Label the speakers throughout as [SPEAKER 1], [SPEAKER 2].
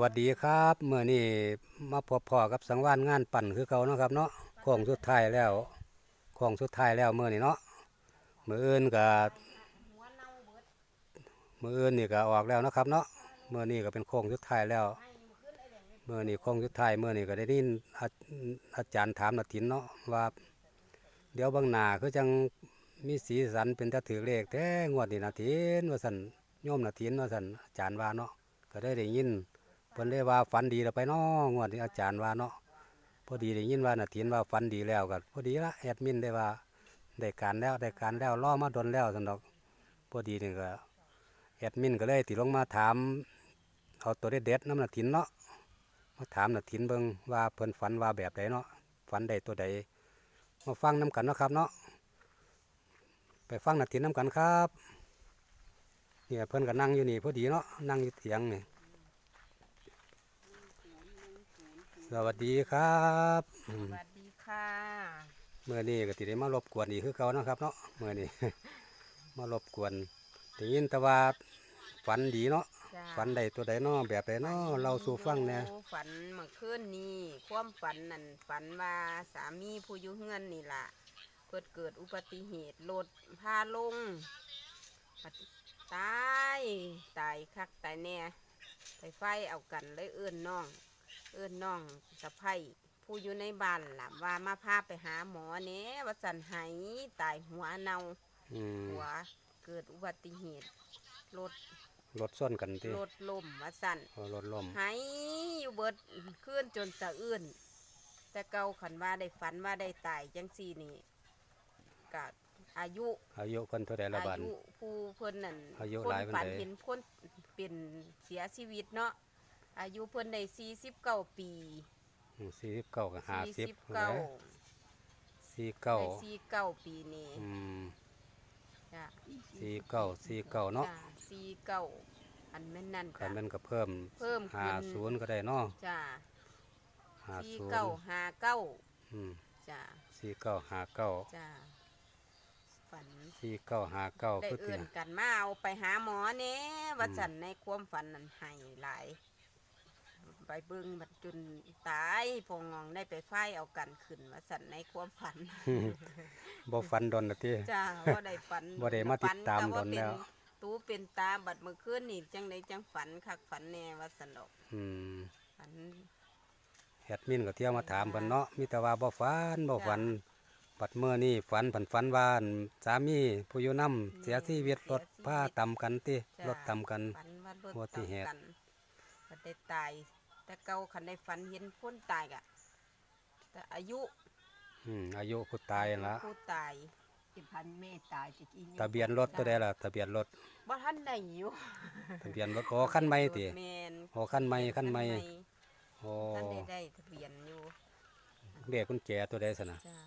[SPEAKER 1] วัสดีครับเมื่อนี้มาพบพ่อกับสังวานงานปั่นคือเก่าเนาะครับเนาะโค้งสุดท้ายแล้วโค้งสุดท้ายแล้วเมื่อนี้เนาะมืออื่นกับมืออื่นนี่ก็ออกแล้วเนาะครับ เนาะเมื่อนี้ก็เป็นโค้งสุดท้ายแล้วเมื่อนี้โค้งสุดท้ายเมื่อนี้ก็ได้ยินอาอาจารย์ถามนาทินเนาะว่า เดี๋ยวเบางหน้าคือจังมีสีสันเป็นตะถือเลขแท้งวดนี้นาทินว่าสันโยมนาทินว่าสันอาจารย์ว่าเนาะก็ได้ได้ยิน เพิ่นเลยว่าฝันดีแล้วไปเนาะงวดนี้อาจารย์ว่าเนาะพอดีได้ยินว่านาทีนว่าฝันดีแล้วก็พอดีละแอดมินได้ว่าได้การแล้วได้การแล้วล่อมาดนแล้วสันดอกพอดีนี่ก็แอดมินก็เลยติลงมาถามเอาตัวเด็ดๆน้ำนาทีนเนาะมาถามนาทีนเบิ่งว่าเพิ่นฝันว่าแบบใดเนาะฝันใดตัวใดมาฟังน้กันเนาะครับเนาะไปฟังนาทีนน้กันครับเนี่ยเพิ่นก็นั่งอยู่นี่พอดีเนาะนั่งอยู่เถียงนี่ สวัสดีครับอืม
[SPEAKER 2] สวัสดีค่ะ
[SPEAKER 1] เมื่อนี้ก็ติได้มารบกวนอีกคือเขาเนาะครับ เนาะเมื่อนี้ มารบกวนได้ยินแต่ว่าฝันดีเนาะ
[SPEAKER 2] จ้า
[SPEAKER 1] ฝันใดตัวใดเนาะแบบใดเนาะเราสู่ฟังแหน่
[SPEAKER 2] ฝันเมื่อคืนนี้ความฝันนั่นฝันว่าสามีผู้อยู่เฮือนนี่ล่ะเกิดเกิดอุบัติเหตุรถพาลงบัดตายตายคักตายแน่ไปไฟเอากันเลยเอื้อนน้อง เอื้อนน้องสะพ้ยผู้อยู่ในบ้านล่ะว่ามาพาไปหาหมอเนี้ว่าสันไหายตายหัวเนา
[SPEAKER 1] อืม
[SPEAKER 2] หัวเกิดอุบัติเหตุรถ
[SPEAKER 1] รถส้นกันที่
[SPEAKER 2] รถล่มว่าสัน
[SPEAKER 1] รถล่ม
[SPEAKER 2] หายอยู่เบิดขึ้นจนสะอื้นแต่เก่าขันว่าได้ฝันว่าได้ตายจังสี่นี่กะอายุ
[SPEAKER 1] อายุคนเท่าใดละ
[SPEAKER 2] อา
[SPEAKER 1] บาด
[SPEAKER 2] ยุผู้เพิ่นนั่น
[SPEAKER 1] อายุ
[SPEAKER 2] คน
[SPEAKER 1] หลายปานใด
[SPEAKER 2] ฝันเห็นคนเป็นเสียชีวิตเนาะ อายุเพิ่นได้สี่สิบเก้าปี
[SPEAKER 1] สี่สิบเก้ากับห้าสิบ
[SPEAKER 2] เก้า
[SPEAKER 1] สี่เก้า
[SPEAKER 2] ได้สี่เก้าปีนี่
[SPEAKER 1] อืม
[SPEAKER 2] จ้ะ
[SPEAKER 1] สี่เก้าสี่เก้าเนาะ
[SPEAKER 2] จ้ะสี่เก้าอันแม่นนั่น
[SPEAKER 1] คั
[SPEAKER 2] จ้ะ
[SPEAKER 1] นมันก็เพิ่ม
[SPEAKER 2] เพิ่มขึ้น
[SPEAKER 1] ห้าศูนย์ก็ได้เนาะ
[SPEAKER 2] จ้ะ
[SPEAKER 1] ห้า
[SPEAKER 2] สี่
[SPEAKER 1] ศูน
[SPEAKER 2] เก้า
[SPEAKER 1] ย์
[SPEAKER 2] ห้าเก้า
[SPEAKER 1] อืม
[SPEAKER 2] จ้ะ
[SPEAKER 1] สี่เก้าห้าเก้า
[SPEAKER 2] จ้ะฝัน
[SPEAKER 1] สี่เก้าห้าเก้า
[SPEAKER 2] ได้
[SPEAKER 1] คือติ
[SPEAKER 2] เอื่นกันมาเอาไปหาหมอเน่ว่าสันในความฝันนั้นให้หลาย ไปเบิ่งบัดจนตายพององได้ไปไฟเอากันขึ้นว่าสันในความฝัน
[SPEAKER 1] บ่ฟันดนนะที่
[SPEAKER 2] จ้าว่าได้ฝัน
[SPEAKER 1] บ่ได้มาติดตาม
[SPEAKER 2] ฝัก็
[SPEAKER 1] โดนแล้ว
[SPEAKER 2] เป็นตูเป็นตาบัดเมื่อคืนนี่จังไดจังฝันคักฝันแน่ว่าสนอก
[SPEAKER 1] อืม
[SPEAKER 2] ฝัน
[SPEAKER 1] แฮดมินก็เที่ยวมาถามเพิ่นเนาะมีแต่ว่าบ่ฝันบ่
[SPEAKER 2] จ้ะ
[SPEAKER 1] ฝันบัดเมื่อนี้ฝันผันฝันว่าอั่นสามีผู้อยู่นำเสียชีวิตรถพาตำกันติ
[SPEAKER 2] จ้ะ
[SPEAKER 1] รถตำกัน
[SPEAKER 2] ฝันว่ารถ
[SPEAKER 1] อุบัติเหตุ
[SPEAKER 2] กันบัดได้ตาย แต่เก่าคันได้ฝันเห็นคนตายกะแต่อายุ
[SPEAKER 1] อืมอายุผู้ตายนั่นละ
[SPEAKER 2] ผู้ตาย
[SPEAKER 3] ที่พันเมตตายจะกิน
[SPEAKER 1] ทะเบียนรถตัวใดล่ะทะเบียนรถ
[SPEAKER 2] บ่ทันได้อยู่
[SPEAKER 1] ทะเบียนรถโอ้คันใหม่ติ
[SPEAKER 2] แม่น
[SPEAKER 1] โอ้คันใหม่คันใหม่โอ้
[SPEAKER 2] ท่านได้ได้ทะเบียนอยู่
[SPEAKER 1] เลขกุญแจตัวใดซั่นน่ะ
[SPEAKER 2] จ้า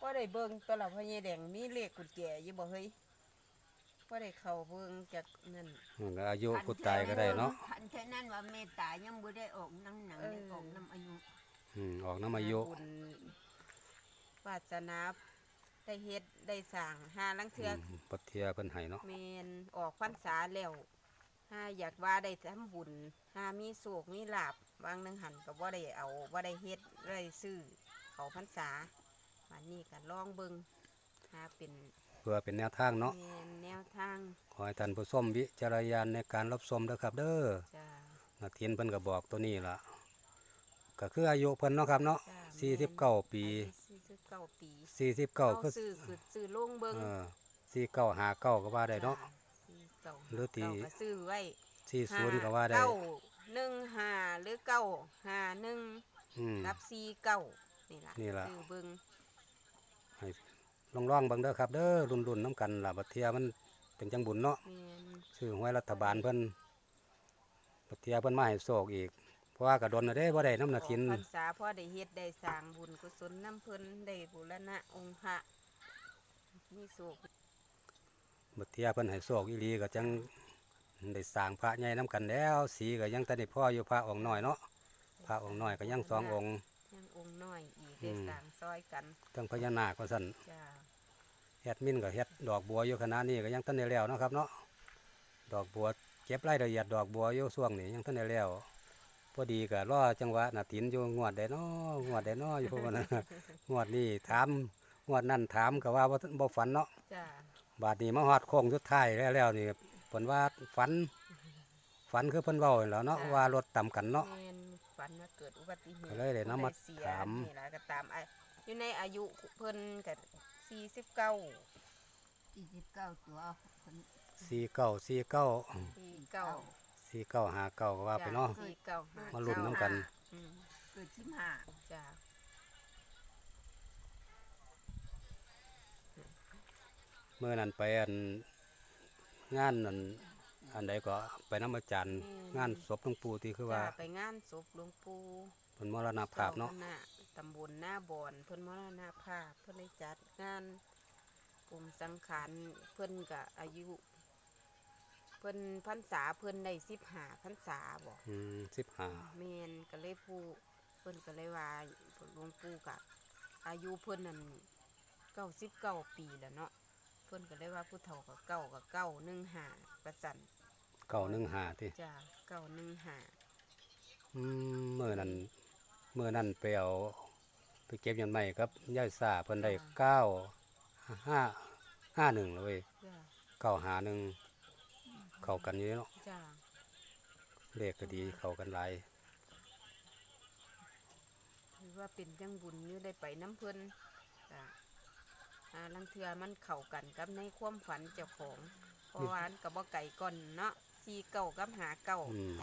[SPEAKER 2] บ่ได้เบิ่งตัวละพ่อใหญ่แดงมีเลขกุญแจอยู่บ่เฮ้ย บ่ได้เข้าเบิ่งจากนั่น
[SPEAKER 1] อืมก็อายุผู้ตายก็ได้เนาะ
[SPEAKER 3] พันแค่นั้นว่าเมตตายังบ่ได้ออกน้ำหนัง
[SPEAKER 2] เออ
[SPEAKER 3] ได้ออกน้ำอายุ
[SPEAKER 1] อืมออกน้ำอายุ
[SPEAKER 2] บุญวาสนาได้เฮ็ดได้สร้างหาลังเทือ
[SPEAKER 1] อืมปเทียเพิ่นให้เนาะ
[SPEAKER 2] แมนออกพรรษาแล้วหาอยากว่าได้ทำบุญหามีโศกมีลาบบางหนึงหันก็บ่ได้เอาบ่ได้เฮ็ดบ่ได้ซื้อเขาพรรษาวันนี้ก็ลองเบิ่งหาเป็น
[SPEAKER 1] เพื่อเป็นแนวทางเนาะ
[SPEAKER 2] แม่นแนวทาง
[SPEAKER 1] ขอให้ท่านผู้ชมวิจารณญาณในการรับชมเด้อครับ เด้อ
[SPEAKER 2] จ้า
[SPEAKER 1] นาทีนเพิ่นก็บอกตัวนี้ล่ะก็คืออายุเพิ่นเนาะครับเนาะ
[SPEAKER 2] จ้า
[SPEAKER 1] สี่สิบเก้าปี
[SPEAKER 2] สี่สิบเก้าปี
[SPEAKER 1] สี่สิบเก้าคือ
[SPEAKER 2] ซื้อคือซื้อลงเบิ่ง
[SPEAKER 1] เออสี่เก้าหาเก้าก็ว่าได้เนาะ
[SPEAKER 2] จ้สี่เก้า
[SPEAKER 1] หรือตี
[SPEAKER 2] เก้าก็ซื้อไว้
[SPEAKER 1] สี่ศูนย์ก็ว่าได้
[SPEAKER 2] เก้าหนึ่งห้าหรือเก้าห้าหนึ่ง
[SPEAKER 1] อืม
[SPEAKER 2] นับสี่เก้านี่ล่ะ
[SPEAKER 1] นี่ล่ะ
[SPEAKER 2] ซื้อเบิ่ง
[SPEAKER 1] ให้ ลองลองๆเบิ่งเด้อครับเด้อรุ่นรุ่นๆน้ำกันล่ะบัดเทียมันเป็นจังบุญเนาะ
[SPEAKER 2] แม่น
[SPEAKER 1] ซื้อหวยรัฐบาลเพิ่นบัดเทียเพิ่นมาให้โศกอีก เพราะว่ากระดนน่ะเด้บ่ได้น้ำนาทิน
[SPEAKER 2] ออกพรรษาพ่อได้เฮ็ดได้สร้างบุญกุศลน้ำเพิ่นได้บูรณะองค์พระมีสุข
[SPEAKER 1] บัดเทียเพิ่นให้โศกอีหลีก็จังได้สร้างพระใหญ่น้ำกันแล้ว สีก็ยังแต่ได้พ่ออยู่พระองค์น้อยเนาะพระองค์น้อยก็ยังสององค์
[SPEAKER 2] ยัง องค์น้อยอีก
[SPEAKER 1] อื
[SPEAKER 2] ได้
[SPEAKER 1] ม
[SPEAKER 2] สร้างซอยกัน
[SPEAKER 1] ทั้งพญานาคก็สั่น
[SPEAKER 2] จ้า
[SPEAKER 1] เฮ็ดมินก็เฮ็ดดอกบัวอยู่ขณะนี้ก็ยังทันได้แล้วเนาะครับเนาะดอกบัวเกก็บรายละเอียดดอกบัวอยู่ช่วงนี้ยังทันได้แล้วพอดีก็รอจังหวะนาตินอยู่งวดได้น้องวดได้น้ออยู่พวกนั้นงวดนี้ถามงวดนั้นถามก็ว่าบ่บ่ฝันเนาะ
[SPEAKER 2] จ้า
[SPEAKER 1] บาดนี้มาฮอดโค้งสุดท้ายแล้วแล้วนี่เพิ่นว่าฝันฝันคือเพิ่นเว้านั่นแหล้วเนาะว่ารถต่ำกันเนาะ
[SPEAKER 2] แม่น ฝันว่าเกิดอุบัติเหตุ
[SPEAKER 1] ก็เลยได้นำมา
[SPEAKER 2] เสีย
[SPEAKER 1] ถาม
[SPEAKER 2] นี่ล่ะก็ตามอาอยู่ในอายุเพิ่นก็49
[SPEAKER 3] สี่สิบเก้าตัวคน
[SPEAKER 1] สี่เก้าสี่เก้า
[SPEAKER 2] 49
[SPEAKER 1] สี่เก้าห้าเก้าก็ว่าไปเนาะ
[SPEAKER 2] จ้49
[SPEAKER 1] มาลุ้นน้ำกัน
[SPEAKER 2] อืม
[SPEAKER 3] เกิดชิมห้า
[SPEAKER 2] จ้า
[SPEAKER 1] เมื่อนั้นไปอันงานอัน อันใดก็ไปน้ำอาจารย์งานศพหลวงปู่ที่คือว่า
[SPEAKER 2] จ้าไปงานศพหลวงปู่
[SPEAKER 1] เพิ่นมรณภาพเนาะ
[SPEAKER 2] จ้คณตำบลหน้าบอนเพิ่นมรณภาพเพิ่นได้จัดงานกลุ่มสังขารเพิ่นก็อายุ เพิ่นพรรษาเพิ่นได้สิบห้าพรรษาบอก
[SPEAKER 1] อืมสิบห้า
[SPEAKER 2] แมนก็เลยผู้เพิ่นก็เลยว่าหลวงปู่กะอายุเพิ่นนั่นเก้าสิบเก้าปีแล้วเนาะเพิ่นก็เลยว่าผู้เฒ่ากับเก้ากับเก้าหนึ่งห้าประสัน
[SPEAKER 1] เก้าหนึ่งห้าที่
[SPEAKER 2] จ้าเก้าหนึ่งห้า
[SPEAKER 1] อืมเมื่อนั้นเมื่อนั้นไปเอาไปเก็บยันใหม่ครับย่ายซาเพิ่นได้เก้าห้าห้าหนึ่งเลย
[SPEAKER 2] จ้า
[SPEAKER 1] เก้าหาหนึ่งเข้ากันอยู่เนาะ
[SPEAKER 2] จ้า
[SPEAKER 1] เลขก็ดีเข้ากันหลาย
[SPEAKER 2] ถือว่าเป็นจังบุญอยู่ได้ไปน้ำเพิ่นจ้าอ่าลังเทือมันเข้ากันกับในความฝันเจ้าของเพราะว่าอันกับบ่ไก่ก่อนเนาะ สี่เก้ากับหาเก้า
[SPEAKER 1] อืม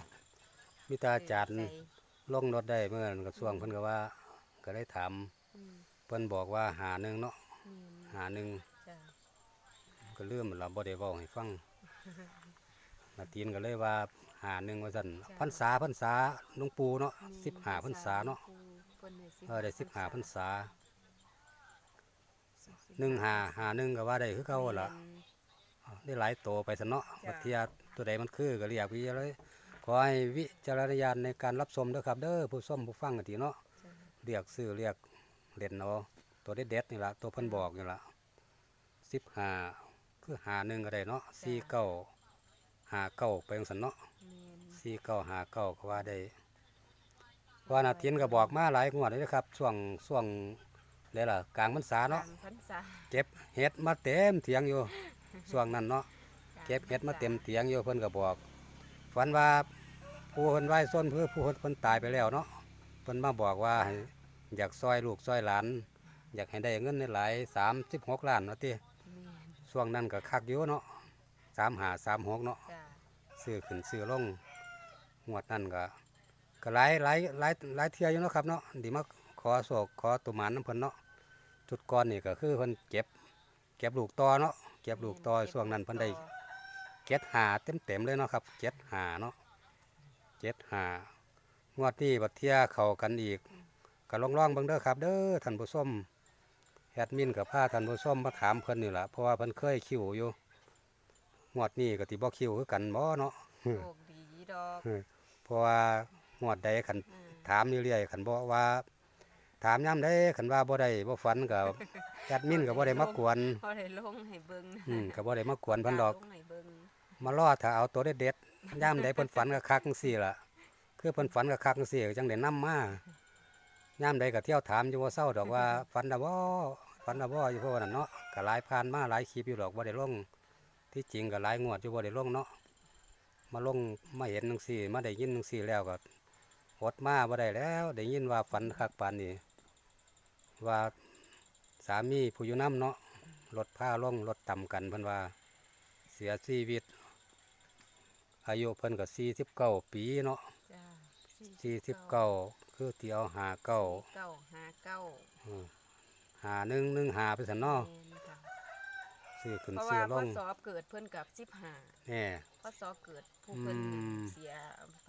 [SPEAKER 1] มีตาอาจารย์
[SPEAKER 2] ใส่
[SPEAKER 1] ลงรถได้เมื่อนั้นกับช่วงเพิ่นก็ว่า ก็ได้ถาม
[SPEAKER 2] อืม
[SPEAKER 1] เพิ่นบอกว่าหาหนึ่งเนาะ
[SPEAKER 2] อืม
[SPEAKER 1] หาหนึ่ง
[SPEAKER 2] จ้า
[SPEAKER 1] ก็เลื่อมเราบ่ได้เว้าให้ฟังนาตีนก็เลยว่าหาหนึ่งว่าซั่นพรรษาพรรษาหลวงปู่เนาะสิบห้าพรรษาเนาะเออได้สิบห้าพรรษาหนึ่งหาหาหนึ่งก็ว่าได้คือเก่าหั่นล่ะ ได้หลายโตไปซะเนาะบัดเทียตัวใดมันคือก็เรียกวิเลย ขอให้วิจารณญาณในการรับชมเด้อครับเด้อผู้ชมผู้ฟังกันทีเนาะเรียกซื้อเรียกเล่นเอาตัวเด็ดๆนี่ล่ะตัวเพิ่นบอกนี่ล่ะสิบห้าคือหาหนึ่งก็ได้เนาะสี่เก้าหาเก้าไปจังซั่นเนาะสี่เก้าหาเก้าก็ว่าได้ว่านาทีนก็บอกมาหลายงวดเลยนะครับช่วงช่วงเลยล่ะกลางพรรษาเนาะ
[SPEAKER 2] พรรษา
[SPEAKER 1] เก็บเห็ดมาเต็มเถียงอยู่ ช่วงนั้นเนาะเก็บเห็ดมาเต็มเถียงอยู่เพิ่นก็บอกฝันว่าผู้เพิ่นไหว้ส้นเพื่อผู้เพิ่นตายไปแล้วเนาะเพิ่นมาบอกว่าให้อยากซอยลูกซอยหลาน อยากให้ได้เงินในหลายสามสิบหกล้านเนาะที่
[SPEAKER 2] แม่น
[SPEAKER 1] ช่วงนั้นก็คักอยู่เนาะสามหาสามหกเนาะ
[SPEAKER 2] จ้า
[SPEAKER 1] ซื้อขึ้นซื้อลงงวดนั่นก็ก็หลายหลายหลายหลายเที่ยอยู่เนาะครับเนาะดีมาขอโศกขอตุหมานน้ำเพิ่นเนาะจุดก่อนนี่ก็คือเพิ่นเก็บ เก็บลูกต่อเนาะเก็บลูกต่อช่วงนั้นเพิ่นได้เก็ดหาเต็มเต็มๆเลยเนาะครับเก็ดหาเนาะเก็ดหางวดนี้บัดเที่ยเข้ากันอีกก็ลองลองๆเบิ่งเด้อครับ เด้อท่านผู้ชมแอดมินกับพาท่านผู้ชมมาถามเพิ่นนี่ล่ะเพราะว่าเพิ่นเคยคิวอยู่งวดนี้ก็สิบ่คิวคือกันบ่เนาะ
[SPEAKER 2] โชคดีดอก
[SPEAKER 1] เพราะว่างวดใดขัน
[SPEAKER 2] อ่า
[SPEAKER 1] ถามเรื่อยๆขันบอกว่า ถามย้ำได้ขันว่าบ่ได้บ่ฝันกับแอดมินก็บ่ได้มากวน
[SPEAKER 2] พอได้ลงให้เบิ่ง
[SPEAKER 1] อืมก็บ่ได้มากวนเพิ่นดอก
[SPEAKER 2] ลงให้เบิ่ง
[SPEAKER 1] มาล่อถ้าเอาตัวเด็ดๆย้ำได้เพิ่นฝันก็คักจังซี่ล่ะคือเพิ่นฝันก็คักจังซี่จังได้นำมาย้ำใดก็เที่ยวถามอยู่ว่าเศร้าดอกว่าฝันดะบ่ฝันดะบ่อยู่เพราะว่านั่นเนาะก็หลายผ่านมาหลายคลิปอยู่ดอกบ่ได้ลงที่จริงก็หลายงวดอยู่บ่ได้ลงเนาะมาลงมาเห็นจังซี่มาได้ยินจังซี่แล้วก็อดมาบ่ได้แล้ว ได้ยินว่าฝันคักปานนี้ ว่าสามีผู้อยู่น้ำเนาะรถผ้าล่องรถต่ำกันเพิ่นว่าเสียชีวิต อายุเพิ่นก็สี่สิบเก้าปีเนาะ
[SPEAKER 2] จ้า
[SPEAKER 1] สี่สิบเก้าคือที่เอาหาเก้า
[SPEAKER 2] เก้าห้าเก้า
[SPEAKER 1] อืมหาหนึ่งหนึ่งหาไปสันเนาะ
[SPEAKER 2] แม่นค่ะ
[SPEAKER 1] ซื้อขึ้น
[SPEAKER 2] เพราะ
[SPEAKER 1] ซื้
[SPEAKER 2] ว่า
[SPEAKER 1] อล
[SPEAKER 2] พ่องสอบเกิดเพิ่นกับสิบห้า
[SPEAKER 1] แน่
[SPEAKER 2] พ่อสอเกิดผู้เพิ่น
[SPEAKER 1] อืม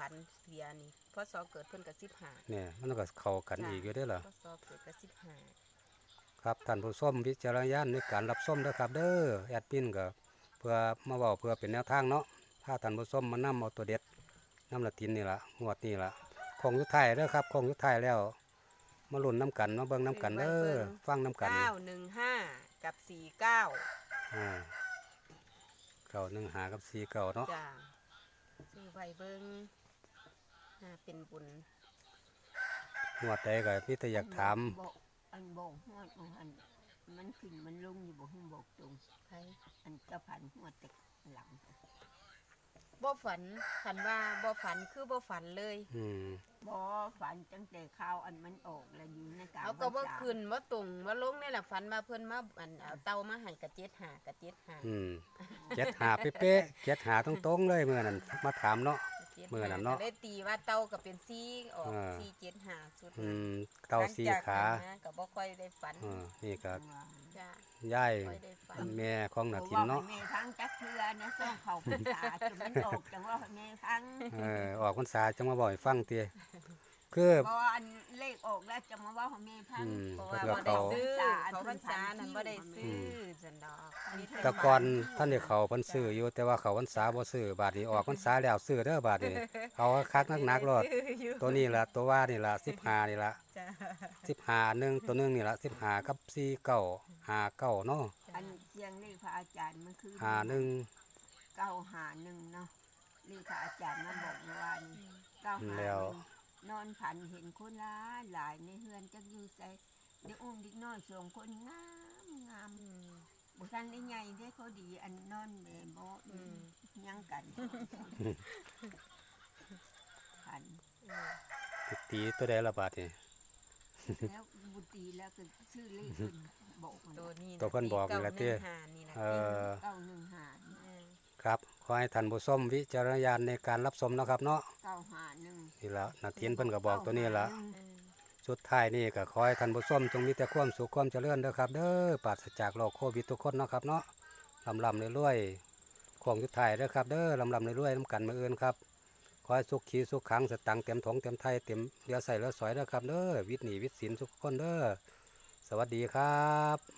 [SPEAKER 2] เสียฝันเสียนี่พ่อสอเกิดเพิ่นกับสิบห้า
[SPEAKER 1] เนี่ยมันก็เข้ากันอีกอยู่เด้อล่ะ
[SPEAKER 2] พ่อสอเกิดกับสิบห้า
[SPEAKER 1] ครับท่านผู้ชมวิจารณญาณในการรับชมนะครับเด้อแอดมินก็เพื่อมาเว้าเพื่อเป็นแนวทางเนาะถ้าท่านผู้ชมมานํเอาตัวเด็ดน้ำละตินนี่ละงวดนี่ละคงยุทธายเด้อครับคงยุทธายแล้ว มาลุ้นน้ำกันมาเบิ่งน้ำกันเด้อฟังน้ำกัน
[SPEAKER 2] เก้าหนึ่งห้ากับสี่เก้า
[SPEAKER 1] อ่าเก่าหนึ่งหากับสี่เก่าเนาะ
[SPEAKER 2] จ้าซื้อไว้เบิ่ง น่าเป็นบุญ
[SPEAKER 1] งวดใดก็มีแต่อยากถาม
[SPEAKER 3] บอกอันบอกฮอดของอันมันขึ้นมันลงอยู่บอกให้บอกตรง
[SPEAKER 2] ไผ
[SPEAKER 3] อันกระพันหัวเต็กหลัง
[SPEAKER 2] บ่ฝันฝันว่าบ่ฝันคือบ่ฝันเลย
[SPEAKER 1] อืม
[SPEAKER 3] บอฝันตั้งแต่ข้าวอันมันออกแล้วอยู่ในกลาง
[SPEAKER 2] เอาก็บ่
[SPEAKER 3] พรรษ
[SPEAKER 2] ขึ้นบ่ตรงบ่ลงนี่แหละฝันว่าเพิ่นมาอันเอาเตามาให้กะเจ็ดหากะเจ็ดหา
[SPEAKER 1] อืมเจ็ดหาเป๊ะๆเจ็ดหาตรงๆเลยเมื่อนั้นมาถามเนาะ
[SPEAKER 2] จ็ด
[SPEAKER 1] มื้อนั้นเนาะ
[SPEAKER 2] ก็เลยตีว่าเตาก็เป็นซีออก
[SPEAKER 1] อ่า
[SPEAKER 2] ซีเจ็ดหาสุด
[SPEAKER 1] อืมเตาสีขา
[SPEAKER 2] หลังจากนั้นนะก็บ่ค่อยได้ฝัน
[SPEAKER 1] อ่านี่ก็
[SPEAKER 2] จ้า
[SPEAKER 1] ย่าย
[SPEAKER 2] ค่อยได้ฝัน
[SPEAKER 1] แม่ของนาทินเนาะ
[SPEAKER 3] เมทั้งจักเทือนะส่งเขาพรรษาจนมันออกจังว่าเมทั้ง
[SPEAKER 1] เออออกพรรษาจังมาบ่อยฟังเตีย คือ
[SPEAKER 3] พออันเลขออกแล้วจะมาว่าของเมพัง
[SPEAKER 1] อืม
[SPEAKER 2] เพราะ
[SPEAKER 1] เพิ่
[SPEAKER 2] ว่าน
[SPEAKER 1] ก็
[SPEAKER 2] บ่ได้
[SPEAKER 1] เขา
[SPEAKER 2] ซื้อ
[SPEAKER 3] อัน
[SPEAKER 2] เขาพรรษา
[SPEAKER 3] เพิ่น
[SPEAKER 2] นั้น
[SPEAKER 3] ทำ
[SPEAKER 2] บ่ได้ซื้อ
[SPEAKER 1] ม
[SPEAKER 2] จันดอก
[SPEAKER 3] อันนี้
[SPEAKER 1] แต่ก่อนท่านได้เขาเพิ่นซื้ออยู่แต่ว่าเขาพรรษาบ่ซื้อบาดนี้ออกพรรษาแล้วซื้อเด้อบาดนี้เขาคักนักๆรอด
[SPEAKER 2] ซื้ออยู่
[SPEAKER 1] ตัวนี้ล่ะตัวว่านี่ล่ะ15นี่ล่ะ
[SPEAKER 2] จ้า
[SPEAKER 1] 15หนึงตัวหนึงนี่ล่ะ15กับ4เก้า5เก้าเนาะ
[SPEAKER 3] อันเสียงเลขพระอาจารย์มันคือ
[SPEAKER 1] หาหนึ่ง
[SPEAKER 3] เก้าหาหนึ่งเนาะเลขพระอาจารย์มาบอกเมื่อวานนี้เก้าหาห
[SPEAKER 1] แล้ว
[SPEAKER 3] นึ่งนอนผันเห็นคนหลายหลายในเฮือนจักอยู่ใส่เด็กอุ้มเด็กน้อยสองคนงามงาม
[SPEAKER 2] อืม
[SPEAKER 3] บุทันได้ใหญ่ได้เขาดี อันนอนเบโบ
[SPEAKER 2] อืม
[SPEAKER 3] ยังกันผัน
[SPEAKER 2] อืม
[SPEAKER 1] ตีตัวใดละบาดนี่
[SPEAKER 3] แล้วบุตรีแล้วก็ชื่อเลขขึ้นบอกมัน
[SPEAKER 2] ตัวนี้
[SPEAKER 1] ตัวเพิ่นบอกนี่ล่ะเต้
[SPEAKER 2] เก้าหนึ่งห้านี่ล่ะ
[SPEAKER 1] เออ
[SPEAKER 3] เก้าหนึ่งหา
[SPEAKER 2] เออ
[SPEAKER 1] ครับ ขอให้ท่านผู้ชมวิจารณญาณในการรับชมเนาะครับเนาะ
[SPEAKER 3] เก้าหาหนึ่ง
[SPEAKER 1] นี่ละนาทีนเพิ่นก็บอกตัวนี้ละ
[SPEAKER 3] เก้าหาหนึ่ง
[SPEAKER 2] เออ
[SPEAKER 1] สุดท้ายนี่ก็ขอให้ท่านผู้ชมจงมีแต่ความสุขความเจริญเด้อครับ เด้อปราศจากโรคโควิดทุกคนเนาะครับเนาะลำลำรวยๆของสุดท้ายเด้อครับ เด้อลำลำรวยๆน้ำกันมืออื่นครับขอให้สุขขีสุขขังสตังค์เต็มถงเต็มไทยเต็มเรือใส่เรือสอยเด้อครับเด้อวิทย์หนีวิทย์สินทุกคนเด้อสวัสดีครับ